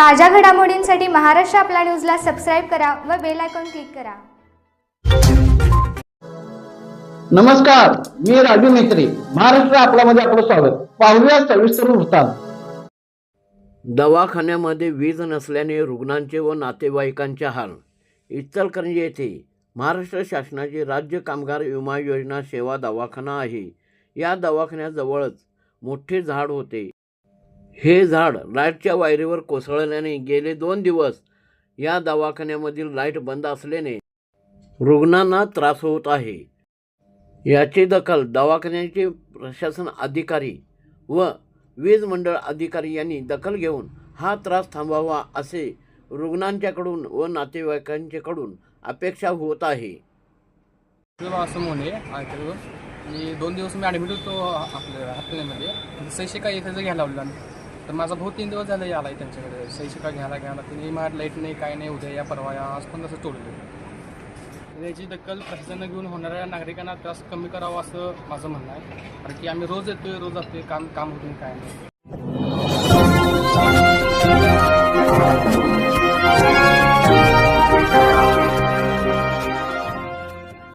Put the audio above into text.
ताज्या घडामोडींसाठी महाराष्ट्र आपला न्यूजला सबस्क्राईब करा व बेल आयकॉन क्लिक करा. नमस्कार मी राजू मेत्री महाराष्ट्र आपल्यामध्ये आपलं स्वागत. पाहूया सविस्तर वृत्तांत. दवाखान्यामध्ये वीज नसल्याने रुग्णांचे व नातेवाईकांचे हाल. इचलकरंजी येथे महाराष्ट्र शासनाची राज्य कामगार विमा योजना सेवा दवाखाना आहे. या दवाखान्याजवळच मोठे झाड होते. हे झाड लाईटच्या वायरीवर कोसळल्याने गेले दोन दिवस या दवाखान्यामधील लाइट बंद असल्याने रुग्णांना त्रास होत आहे. याची दखल दवाखान्याचे प्रशासन अधिकारी व वीज मंडळ अधिकारी यांनी दखल घेऊन हा त्रास थांबवावा असे रुग्णांच्याकडून व नातेवाईकांच्याकडून अपेक्षा होत आहे. असं म्हणे मी दोन दिवस मी ॲडमिट होतो आपल्या हॉस्पिटलमध्ये सही म्हणजे काही घ्यायला लावलं तर माझा भाऊ तीन दिवस झाला आला त्यांच्याकडे. शैक्षिका घ्यायला घ्यायला. त्यांनी माझ्या लाइट नाही काय नाही उद्या या परवा या. आज पण तसं तोडलं याची दखल प्रशासनानं घेऊन होणाऱ्या नागरिकांना त्रास कमी करावा असं माझं म्हणणं आहे. कारण की आम्ही रोज येतोय रोज जातोय काम काम होत नाही काय नाही.